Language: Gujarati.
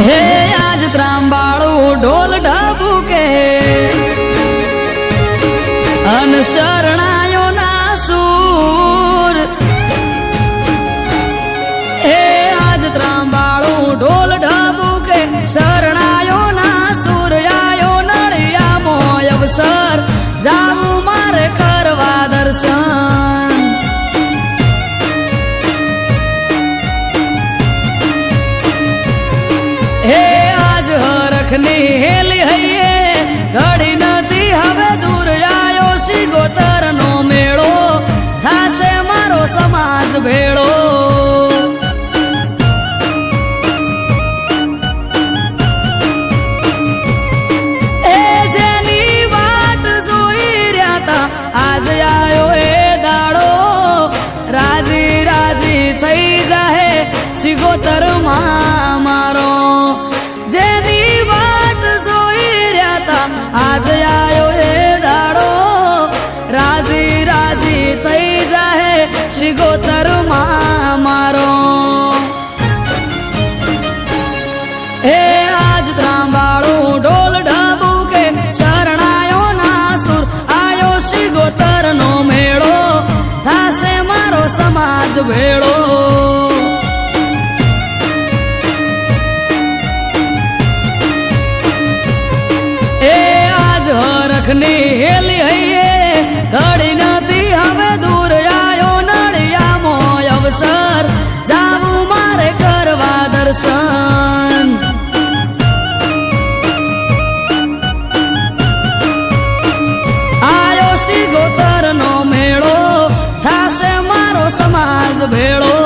હે આજ ત્રાંબાળું ઢોલ ઢબુકે અન શરણાયો હે, આજ હરખની હેલી હૈયે. ઘડી નથી હવે દૂર આયો. શિગોતર નો મેળો, થાશે મારો સમાજ ભેળો. જોઈ રહ્યા તા, આજ હે દાડો. રાજી રાજી થઈ જાહે શિગોતરમાં મારો. હે આજ ત્રાંબાળું ઢોલ ઢબુકે શરણાયો ના સુર આયો શિગોતર નો મેળો. થાશે મારો સમાજ ભેળો. હરખની હેલી હૈયે. ઘડી નથી હવે દૂર આયો નળિયા મોય અવસર. જાવું મારે કરવા દર્શન. આયો શિગોતર નો મેળો. થાશે મારો સમાજ ભેળો.